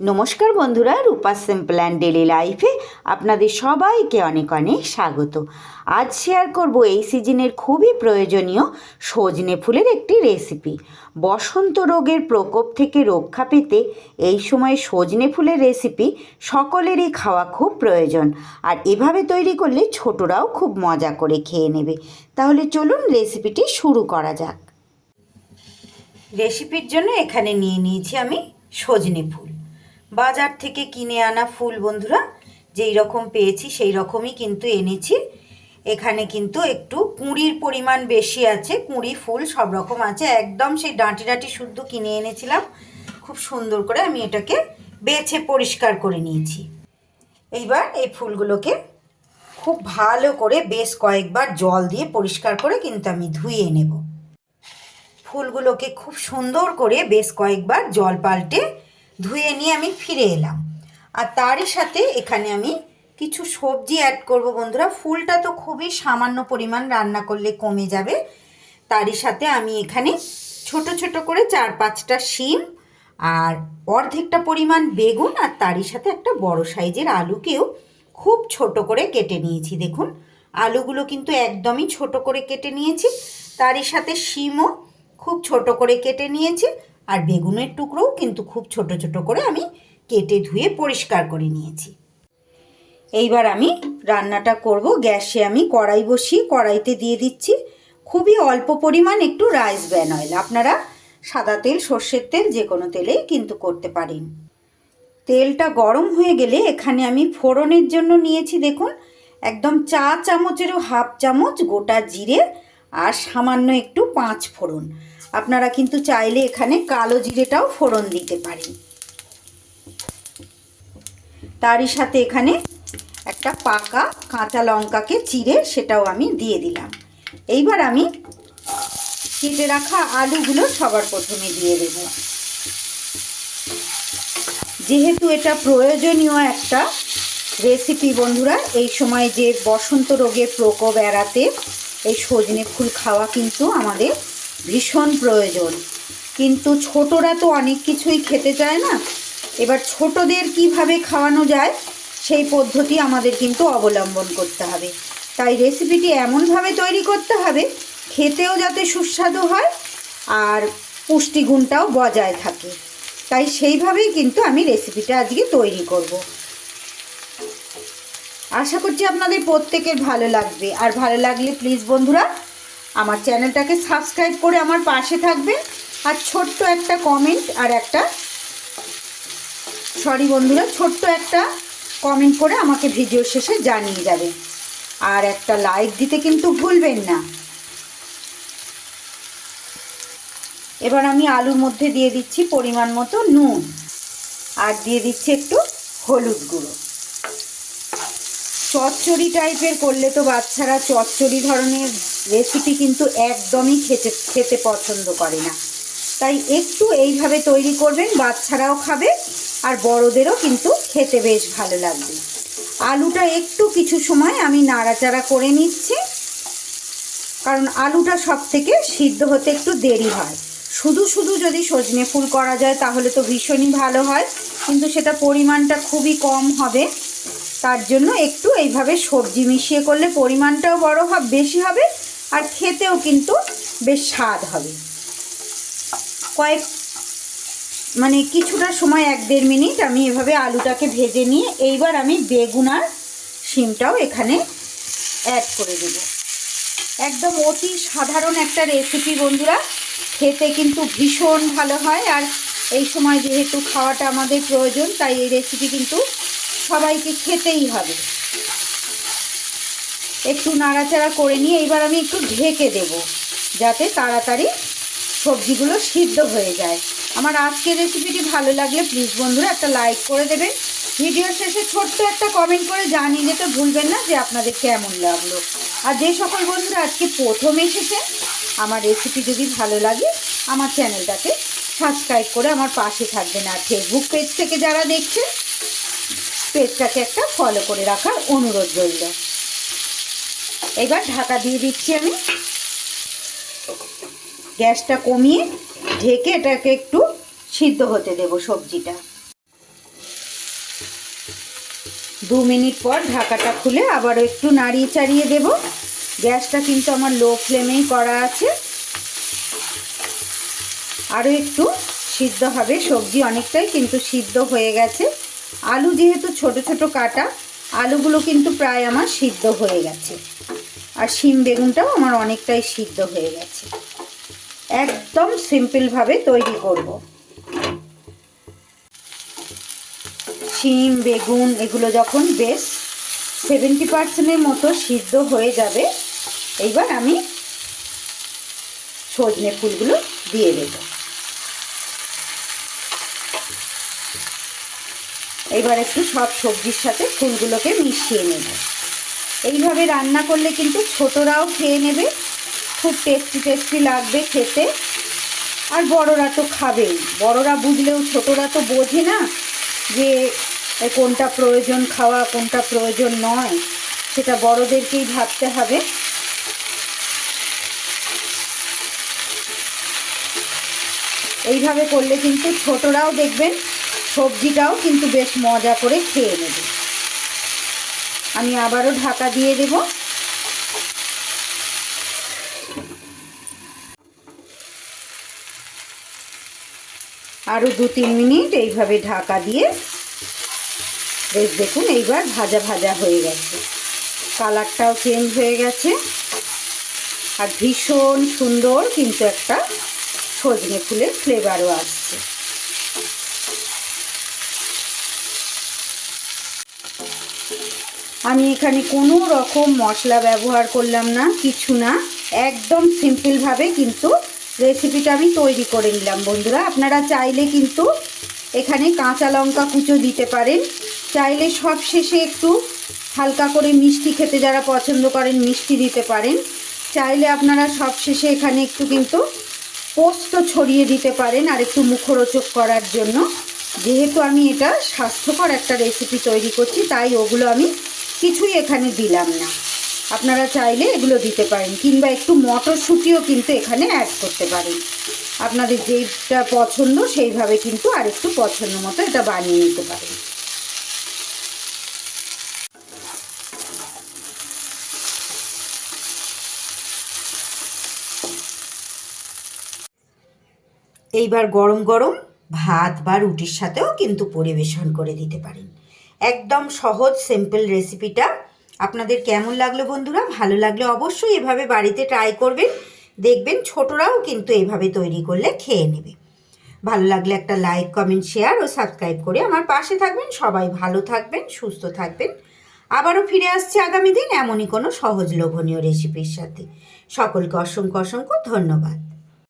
নমস্কার বন্ধুরা, রূপা simple and daily লাইফে আপনাদের সবাইকে অনেক অনেক স্বাগত। আজ শেয়ার করব এই সিজনের খুবই প্রয়োজনীয় সজনে ফুলের একটি রেসিপি। বসন্ত রোগের প্রকোপ থেকে রক্ষা পেতে এই সময় সজনে ফুলের রেসিপি সকলেরই খাওয়া খুব প্রয়োজন। আর এভাবে তৈরি করলে ছোটরাও খুব মজা করে খেয়ে নেবে। তাহলে চলুন রেসিপিটি শুরু করা যাক। রেসিপির জন্য এখানে নিয়ে নিয়েছি আমি সজনে ফুল। বাজার থেকে কিনে আনা ফুল বন্ধুরা, যেই রকম পেয়েছি সেই রকমই কিন্তু এনেছি। এখানে কিন্তু একটু কুঁড়ির পরিমাণ বেশি আছে, কুঁড়ি, ফুল সব রকম আছে। একদম সেই ডাঁটি ডাঁটি শুদ্ধ কিনে এনেছিলাম। খুব সুন্দর করে আমি এটাকে বেছে পরিষ্কার করে নিয়েছি। এইবার এই ফুলগুলোকে খুব ভালো করে বেশ কয়েকবার জল দিয়ে পরিষ্কার করে কিন্তু আমি ধুয়ে নেব। ফুলগুলোকে খুব সুন্দর করে বেশ কয়েকবার জল পাল্টে ধুয়ে নিয়ে আমি ফিরে এলাম। আর তারই সাথে এখানে আমি কিছু সবজি অ্যাড করব বন্ধুরা। ফুলটা তো খুবই সামান্য পরিমাণ রান্না করলে কমে যাবে। তারই সাথে আমি এখানে ছোট ছোট করে চার পাঁচটা শিম আর অর্ধেকটা পরিমাণ বেগুন আর তারই সাথে একটা বড় সাইজের আলুকেও খুব ছোট করে কেটে নিয়েছি। দেখুন, আলুগুলো কিন্তু একদমই ছোট করে কেটে নিয়েছি। তারই সাথে শিমও খুব ছোট করে কেটে নিয়েছি। আর বেগুনের টুকরোও কিন্তু খুব ছোট ছোট করে আমি কেটে ধুয়ে পরিষ্কার করে নিয়েছি। এইবার আমি রান্নাটা করব। গ্যাসে আমি কড়াই বসিয়ে কড়াইতে দিয়ে দিচ্ছি খুবই অল্প পরিমাণ একটু রাইস ব্যান অয়েল। আপনারা সাদা তেল, সর্ষের তেল যে কোনো তেলেই কিন্তু করতে পারেন। তেলটা গরম হয়ে গেলে এখানে আমি ফোড়নের জন্য নিয়েছি দেখুন, একদম চা চামচেরও হাফ চামচ গোটা জিরে আর সামান্য একটু পাঁচ ফোড়ন। আপনারা কিন্তু চাইলে এখানে কালো জিরেটাও ফোড়ন দিতে পারেন। তারই সাথে এখানে একটা পাকা কাঁচা লঙ্কাকে চিড়ে সেটাও আমি দিয়ে দিলাম। এইবার আমি কেটে রাখা আলুগুলো সবার প্রথমে দিয়ে দেব। যেহেতু এটা প্রয়োজনীয় একটা রেসিপি বন্ধুরা, এই সময় যে বসন্ত রোগের প্রকোপ এড়াতে এই সজনে ফুল খাওয়া কিন্তু আমাদের ভীষণ প্রয়োজন। কিন্তু ছোটরা তো অনেক কিছুই খেতে চায় না। এবার ছোটদের কীভাবে খাওয়ানো যায়, সেই পদ্ধতি আমাদের কিন্তু অবলম্বন করতে হবে। তাই রেসিপিটি এমনভাবে তৈরি করতে হবে, খেতেও যাতে সুস্বাদু হয় আর পুষ্টিগুণটাও বজায় থাকে। তাই সেইভাবেই কিন্তু আমি রেসিপিটা আজকে তৈরি করব। আশা করছি আপনাদের প্রত্যেকের ভালো লাগবে। আর ভালো লাগলে প্লিজ বন্ধুরা আমার চ্যানেলটাকে সাবস্ক্রাইব করে আমার পাশে থাকবে। আর ছোট্ট একটা কমেন্ট আর একটা সরি বন্ধুরা, ছোট্ট একটা কমেন্ট করে আমাকে ভিডিও শেষে জানিয়ে যাবে। আর একটা লাইক দিতে কিন্তু ভুলবেন না। এবার আমি আলুর মধ্যে দিয়ে দিচ্ছি পরিমাণ মতো নুন। আর দিয়ে দিচ্ছি একটু হলুদ গুঁড়ো। চচ্চড়ি টাইপের করলে তো বাচ্চারা চচ্চড়ি ধরনের রেসিপি কিন্তু একদমই খেতে খেতে পছন্দ করে না। তাই একটু এইভাবে তৈরি করবেন, বাচ্চারাও খাবে আর বড়দেরও কিন্তু খেতে বেশ ভালো লাগবে। আলুটা একটু কিছু সময় আমি নাড়াচাড়া করে নিচ্ছি, কারণ আলুটা সব থেকে সিদ্ধ হতে একটু দেরি হয়। শুধু শুধু যদি সজনে ফুল করা যায় তাহলে তো ভীষণই ভালো হয়, কিন্তু সেটা পরিমাণটা খুবই কম হবে। তার জন্য একটু এইভাবে সবজি মিশিয়ে করলে পরিমাণটাও বড় হবে, বেশি হবে, আর খেতেও কিন্তু বেশ স্বাদ হবে। কয়েক মানে কিছুটা সময়, এক দেড় মিনিট আমি এভাবে আলুটাকে ভেজে নিয়ে এইবার আমি বেগুন আর শিমটাও এখানে অ্যাড করে দেব। একদম অতি সাধারণ একটা রেসিপি বন্ধুরা, খেতে কিন্তু ভীষণ ভালো হয়, আর এই সময় যেহেতু খাওয়াটা আমাদের প্রয়োজন, তাই এই রেসিপি কিন্তু সবাইকে খেতেই হবে। একটু নাড়াচাড়া করে নিয়ে এবার আমি একটু ঢেকে দেব, যাতে তাড়াতাড়ি সবজিগুলো সিদ্ধ হয়ে যায়। আমার আজকের রেসিপিটি ভালো লাগলে প্লিজ বন্ধুরা একটা লাইক করে দেবেন। ভিডিও শেষে ছোট্ট একটা কমেন্ট করে জানিয়ে যেতে ভুলবেন না যে আপনাদের কেমন লাগল। আর যে সকল বন্ধুরা আজকে প্রথম এসেছে, আমার রেসিপি যদি ভালো লাগে, আমার চ্যানেলটাকে সাবস্ক্রাইব করে আমার পাশে থাকবেন। আর ফেসবুক পেজ থেকে যারা দেখছেন পেজটাকে একটা ফলো করে রাখার অনুরোধ রইল। এবার ঢাকা দিয়ে দিচ্ছি আমি। গ্যাসটা কমিয়ে ঢেকে এটাকে একটু সিদ্ধ হতে দেব সবজিটা। দু মিনিট পর ঢাকাটা খুলে আবারও একটু নাড়িয়ে চাড়িয়ে দেব। গ্যাসটা কিন্তু আমার লো ফ্লেমেই করা আছে। আরও একটু সিদ্ধ হবে। সবজি অনেকটাই কিন্তু সিদ্ধ হয়ে গেছে। আলু যেহেতু ছোট ছোট কাটা, আলুগুলো কিন্তু প্রায় আমার সিদ্ধ হয়ে গেছে। আর শিম বেগুনটাও আমার অনেকটাই সিদ্ধ হয়ে গেছে। একদম সিম্পলভাবে তৈরি করব। শিম, বেগুন এগুলো যখন বেশ সেভেন্টি পার্সেন্টের মতো সিদ্ধ হয়ে যাবে, এইবার আমি সজনে ফুলগুলো দিয়ে দেব। এইবার একটু সব সবজির সাথে ফুলগুলোকে মিশিয়ে নেব। এইভাবে রান্না করলে কিন্তু ছোটরাও খেয়ে নেবে, খুব টেস্টি টেস্টি লাগবে খেতে। আর বড়রা তো খাবেই। বড়রা বুঝলেও ছোটরা তো বোঝে না যে কোনটা প্রয়োজন খাওয়া, কোনটা প্রয়োজন নয়। সেটা বড়দেরকেই ভাবতে হবে। এইভাবে করলে কিন্তু ছোটরাও দেখবেন সবজিটাও কিন্তু বেশ মজা করে খেয়ে নেবে। আমি আবারও ঢাকা দিয়ে দেব। আরও দু তিন মিনিট এইভাবে ঢাকা দিয়ে বেশ দেখুন এইবার ভাজা ভাজা হয়ে গেছে। কালারটাও চেঞ্জ হয়ে গেছে। আর ভীষণ সুন্দর কিন্তু একটা সজনে ফুলের ফ্লেভারও আসছে। আমি এখানে কোনো রকম মশলা ব্যবহার করলাম না, কিছু না। একদম সিম্পলভাবে কিন্তু রেসিপিটা আমি তৈরি করে নিলাম, বন্ধুরা। আপনারা চাইলে কিন্তু এখানে কাঁচা লঙ্কা কুচো দিতে পারেন। চাইলে সব শেষে একটু হালকা করে মিষ্টি খেতে যারা পছন্দ করেন মিষ্টি দিতে পারেন। চাইলে আপনারা সব শেষে এখানে একটু কিন্তু পোস্ত ছড়িয়ে দিতে পারেন আর একটু মুখরোচক করার জন্য। যেহেতু আমি এটা স্বাস্থ্যকর একটা রেসিপি তৈরি করছি, তাই ওগুলো আমি কিছুই এখানে দিলাম না। আপনারা চাইলে এগুলো দিতে পারেন, কিংবা একটু মটরশুঁটিও কিন্তু এখানে অ্যাড করতে পারেন। আপনাদের যেটা পছন্দ, সেইভাবে কিন্তু আর একটু পছন্দ মতো এটা বানিয়ে নিতে পারেন। এইবার গরম গরম ভাত বা রুটির সাথেও কিন্তু পরিবেশন করে দিতে পারেন। একদম সহজ সিম্পল রেসিপিটা আপনাদের কেমন লাগল বন্ধুরা? ভালো লাগলে অবশ্যই এভাবে বাড়িতে ট্রাই করবেন। দেখবেন ছোটরাও কিন্তু এভাবে তৈরি করলে খেয়ে নেবে। ভালো লাগলে একটা লাইক কমেন্ট শেয়ার ও সাবস্ক্রাইব করে আমার পাশে থাকবেন। সবাই ভালো থাকবেন, সুস্থ থাকবেন। আবারও ফিরে আসছে আগামী দিন এমনই কোনো সহজ, লোভনীয় রেসিপির সাথে। সকলকে অসংখ্য অসংখ্য ধন্যবাদ।